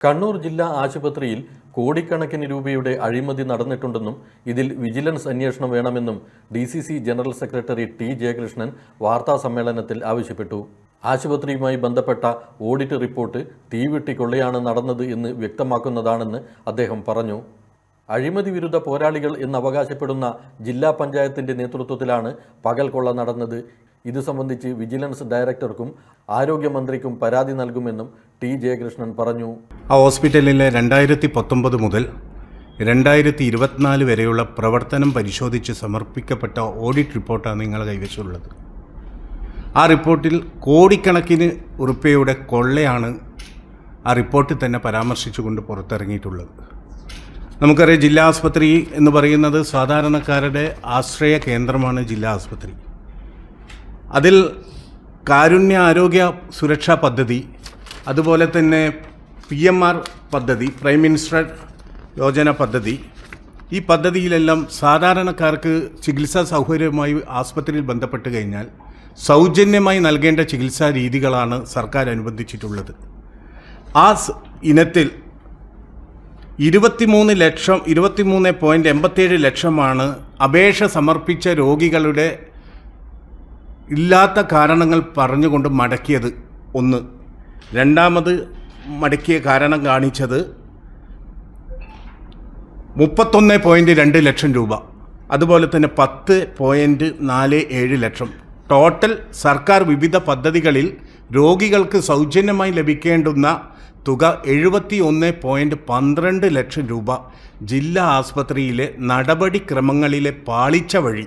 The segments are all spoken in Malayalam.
കണ്ണൂർ ജില്ലാ ആശുപത്രിയിൽ കോടിക്കണക്കിന് രൂപയുടെ അഴിമതി നടന്നിട്ടുണ്ടെന്നും ഇതിൽ വിജിലൻസ് അന്വേഷണം വേണമെന്നും D C C general secretary T Jayakrishnan വാർത്താസമ്മേളനത്തിൽ ആവശ്യപ്പെട്ടു. ആശുപത്രിയുമായി ബന്ധപ്പെട്ട ഓഡിറ്റ് റിപ്പോർട്ട് തീവെട്ടി കൊള്ളയാണ് നടന്നത് എന്ന് വ്യക്തമാക്കുന്നതാണെന്ന് അദ്ദേഹം പറഞ്ഞു. അഴിമതി വിരുദ്ധ പോരാളികൾ എന്നവകാശപ്പെടുന്ന ജില്ലാ പഞ്ചായത്തിന്റെ നേതൃത്വത്തിലാണ് പകൽ കൊള്ള നടന്നത് ഇത് സംബന്ധിച്ച് വിജിലൻസ് ഡയറക്ടർക്കും ആരോഗ്യമന്ത്രിക്കും പരാതി നൽകുമെന്നും ടി ജയകൃഷ്ണൻ പറഞ്ഞു. ആ ഹോസ്പിറ്റലിലെ രണ്ടായിരത്തി പത്തൊമ്പത് മുതൽ രണ്ടായിരത്തി ഇരുപത്തിനാല് വരെയുള്ള പ്രവർത്തനം പരിശോധിച്ച് സമർപ്പിക്കപ്പെട്ട ഓഡിറ്റ് റിപ്പോർട്ടാണ് നിങ്ങൾ കൈവശമുള്ളത്. ആ റിപ്പോർട്ടിൽ കോടിക്കണക്കിന് ഉറുപ്പയുടെ കൊള്ളയാണ് ആ റിപ്പോർട്ടിൽ തന്നെ പരാമർശിച്ചുകൊണ്ട് പുറത്തിറങ്ങിയിട്ടുള്ളത്. നമുക്കറിയാം ജില്ലാ ആസ്പത്രി എന്ന് പറയുന്നത് സാധാരണക്കാരുടെ ആശ്രയ കേന്ദ്രമാണ് ജില്ലാ ആസ്പത്രി. അതിൽ കാരുണ്യ ആരോഗ്യ സുരക്ഷാ പദ്ധതി അതുപോലെ തന്നെ പി എം ആർ പദ്ധതി പ്രൈം മിനിസ്റ്റർ യോജന പദ്ധതി ഈ പദ്ധതിയിലെല്ലാം സാധാരണക്കാർക്ക് ചികിത്സാ സൗകര്യവുമായി ആസ്പത്രിയിൽ ബന്ധപ്പെട്ട് കഴിഞ്ഞാൽ സൗജന്യമായി നൽകേണ്ട ചികിത്സാ രീതികളാണ് സർക്കാർ അനുബന്ധിച്ചിട്ടുള്ളത് ആ ഇനത്തിൽ ഇരുപത്തിമൂന്ന് ലക്ഷം ഇരുപത്തിമൂന്ന് പോയിന്റ് എൺപത്തേഴ് ലക്ഷമാണ് അപേക്ഷ സമർപ്പിച്ച രോഗികളുടെ ഇല്ലാത്ത കാരണങ്ങൾ പറഞ്ഞുകൊണ്ട് മടക്കിയത് ഒന്ന്. രണ്ടാമത് മടക്കിയ കാരണം കാണിച്ചത് മുപ്പത്തൊന്ന് പോയിന്റ് രണ്ട് ലക്ഷം രൂപ. അതുപോലെ തന്നെ പത്ത് പോയിന്റ് നാല് ഏഴ് ലക്ഷം. ടോട്ടൽ സർക്കാർ വിവിധ പദ്ധതികളിൽ രോഗികൾക്ക് സൗജന്യമായി ലഭിക്കേണ്ടുന്ന തുക എഴുപത്തി ഒന്ന് പോയിന്റ് പന്ത്രണ്ട് ലക്ഷം രൂപ. ജില്ലാ ആസ്പത്രിയിലെ നടപടിക്രമങ്ങളിലെ പാളിച്ച വഴി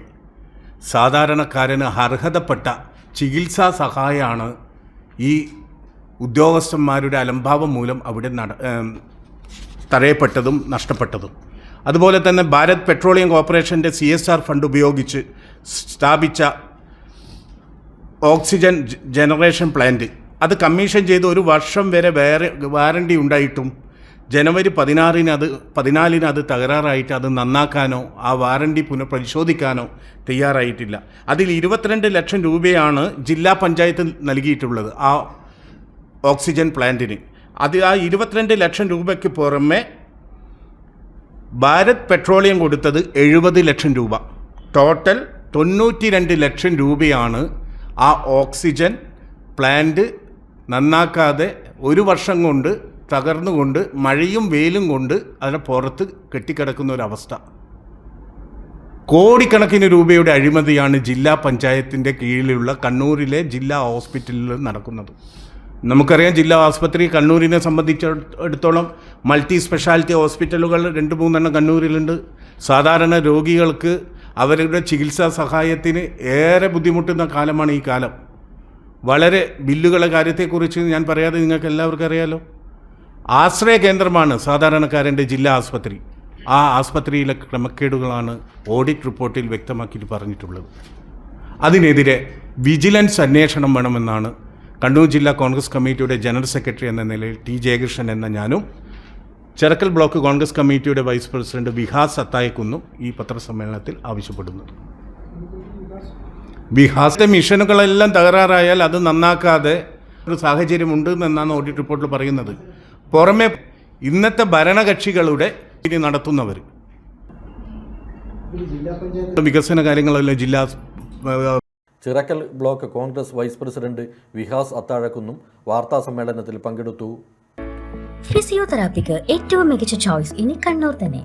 സാധാരണക്കാരന് അർഹതപ്പെട്ട ചികിത്സാ സഹായമാണ് ഈ ഉദ്യോഗസ്ഥന്മാരുടെ അലംഭാവം മൂലം അവിടെ നട തടയപ്പെട്ടതും നഷ്ടപ്പെട്ടതും. അതുപോലെ തന്നെ ഭാരത് പെട്രോളിയം കോർപ്പറേഷന്റെ സി എസ് ആർ ഫണ്ട് ഉപയോഗിച്ച് സ്ഥാപിച്ച ഓക്സിജൻ ജനറേഷൻ പ്ലാന്റ്. അത് കമ്മീഷൻ ചെയ്ത് ഒരു വർഷം വരെ വേറെ വാറണ്ടി ഉണ്ടായിട്ടും ജനുവരി പതിനാറിന് അത് പതിനാലിന് അത് തകരാറായിട്ട് അത് നന്നാക്കാനോ ആ വാറണ്ടി പുനഃപരിശോധിക്കാനോ തയ്യാറായിട്ടില്ല. അതിൽ ഇരുപത്തിരണ്ട് ലക്ഷം രൂപയാണ് ജില്ലാ പഞ്ചായത്ത് നൽകിയിട്ടുള്ളത് ആ ഓക്സിജൻ പ്ലാന്റിന്. അത് ആ ഇരുപത്തിരണ്ട് ലക്ഷം രൂപയ്ക്ക് പുറമെ ഭാരത് പെട്രോളിയം കൊടുത്തത് എഴുപത് ലക്ഷം രൂപ. ടോട്ടൽ തൊണ്ണൂറ്റി രണ്ട് ലക്ഷം രൂപയാണ് ആ ഓക്സിജൻ പ്ലാന്റ് നന്നാക്കാതെ ഒരു വർഷം കൊണ്ട് തകർന്നുകൊണ്ട് മഴയും വെയിലും കൊണ്ട് അതിനെ പുറത്ത് കെട്ടിക്കിടക്കുന്ന ഒരവസ്ഥ കോടിക്കണക്കിന് രൂപയുടെ അഴിമതിയാണ് ജില്ലാ പഞ്ചായത്തിന്റെ കീഴിലുള്ള കണ്ണൂരിലെ ജില്ലാ ഹോസ്പിറ്റലിൽ നടക്കുന്നത്. നമുക്കറിയാം ജില്ലാ ആസ്പത്രി കണ്ണൂരിനെ സംബന്ധിച്ചിടത്തോളം മൾട്ടി സ്പെഷ്യാലിറ്റി ഹോസ്പിറ്റലുകൾ രണ്ട് മൂന്നെണ്ണം കണ്ണൂരിലുണ്ട്. സാധാരണ രോഗികൾക്ക് അവരുടെ ചികിത്സാ സഹായത്തിന് ഏറെ ബുദ്ധിമുട്ടുന്ന കാലമാണ് ഈ കാലം. വളരെ ബില്ലുകളുടെ കാര്യത്തെക്കുറിച്ച് ഞാൻ പറയാതെ നിങ്ങൾക്ക് എല്ലാവർക്കും അറിയാലോ? ആശ്രയ കേന്ദ്രമാണ് സാധാരണക്കാരന്റെ ജില്ലാ ആസ്പത്രി. ആ ആസ്പത്രിയിലെ ക്രമക്കേടുകളാണ് ഓഡിറ്റ് റിപ്പോർട്ടിൽ വ്യക്തമാക്കിയിട്ട് പറഞ്ഞിട്ടുള്ളത്. അതിനെതിരെ വിജിലൻസ് അന്വേഷണം വേണമെന്നാണ് കണ്ണൂർ ജില്ലാ കോൺഗ്രസ് കമ്മിറ്റിയുടെ ജനറൽ സെക്രട്ടറി എന്ന നിലയിൽ ടി ജയകൃഷ്ണൻ എന്ന ഞാനും ചെറക്കൽ ബ്ലോക്ക് കോൺഗ്രസ് കമ്മിറ്റിയുടെ വൈസ് പ്രസിഡന്റ് വിഹാസ് അത്തായക്കുന്നും ഈ പത്രസമ്മേളനത്തിൽ ആവശ്യപ്പെടുന്നത് ബിഹാസിലെ മിഷനുകളെല്ലാം തകരാറായാൽ അത് നന്നാക്കാതെ ഒരു സാഹചര്യമുണ്ട് എന്നാണ് ഓഡിറ്റ് റിപ്പോർട്ടിൽ പറയുന്നത്. പുറമെ ഇന്നത്തെ ഭരണകക്ഷികളുടെ ഇനി നടത്തുന്നവർ വികസന കാര്യങ്ങളല്ല ജില്ലാ Chirakkal block Congress vice president Vihas അത്താഴക്കുന്നും വാർത്താ സമ്മേളനത്തിൽ പങ്കെടുത്തു. ഫിസിയോതെറാപ്പിക്ക് ഏറ്റവും മികച്ച ചോയ്സ് ഇനി കണ്ണൂർ തന്നെ.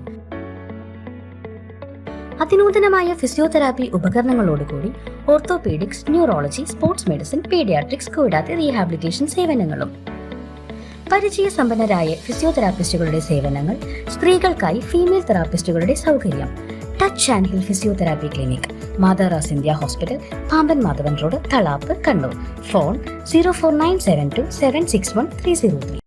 അതിനൂതനമായ physiotherapy ഉപകരണങ്ങളോടുകൂടി orthopaedics neurology sports medicine paediatrics കൂടാതെ റീഹാബിലിറ്റേഷൻ സേവനങ്ങളും. പരിചയസമ്പന്നരായ ഫിസിയോതെറാപ്പിസ്റ്റുകളുടെ സേവനങ്ങൾ സ്ത്രീകൾക്കായി ഫീമെയിൽ തെറാപ്പിസ്റ്റുകളുടെ സൗകര്യം. Touch and hill physiotherapy clinic മാതാറാസ് India hospital Pampan Madhavan road Thalap Kannur. Phone zero four nine seven two seven six one three zero three.